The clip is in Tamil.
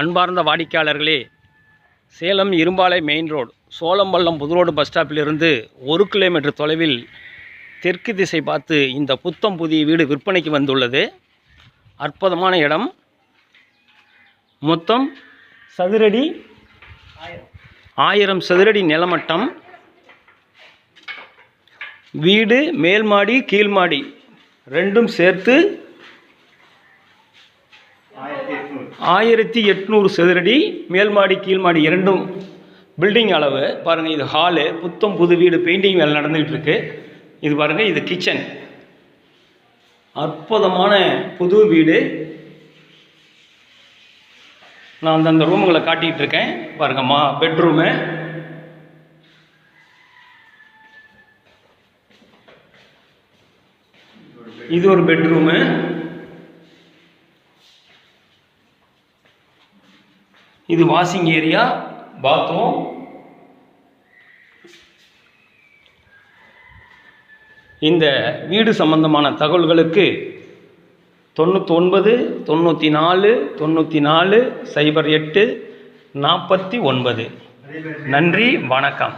அன்பார்ந்த வாடிக்கையாளர்களே சேலம் இரும்பாலை மெயின் ரோடு சோளம்பள்ளம் புதுரோடு பஸ் ஸ்டாப்பிலிருந்து ஒரு கிலோமீட்டர் தொலைவில் தெற்கு திசை பார்த்து இந்த புத்தம் புதிய வீடு விற்பனைக்கு வந்துள்ளது. அற்புதமான இடம். மொத்தம் சதுரடி ஆயிரம் சதுரடி நிலமட்டம். வீடு மேல் மாடி ரெண்டும் சேர்த்து ஆயிரத்தி எட்நூறு சதுரடி மேல்மாடி கீழ்மாடி இரண்டும் பில்டிங் அளவு. பாருங்கள் இது ஹாலு புத்தம் புது வீடு பெயிண்டிங் வேலை நடந்துகிட்டு இருக்கு. இது பாருங்கள் இது கிச்சன் அற்புதமான புது வீடு. நான் அந்தந்த அந்த ரூமுகளை காட்டிகிட்டு இருக்கேன். பாருங்கம்மா பெட்ரூமு இது ஒரு பெட்ரூமு இது வாஷிங் ஏரியா பாத்ரூம் இந்த வீடு சம்பந்தமான தகவல்களுக்கு தொண்ணூத்தொன்பது தொண்ணூற்றி நாலு தொண்ணூற்றி நாலு சைபர் எட்டு நாற்பத்தி ஒன்பது. நன்றி வணக்கம்.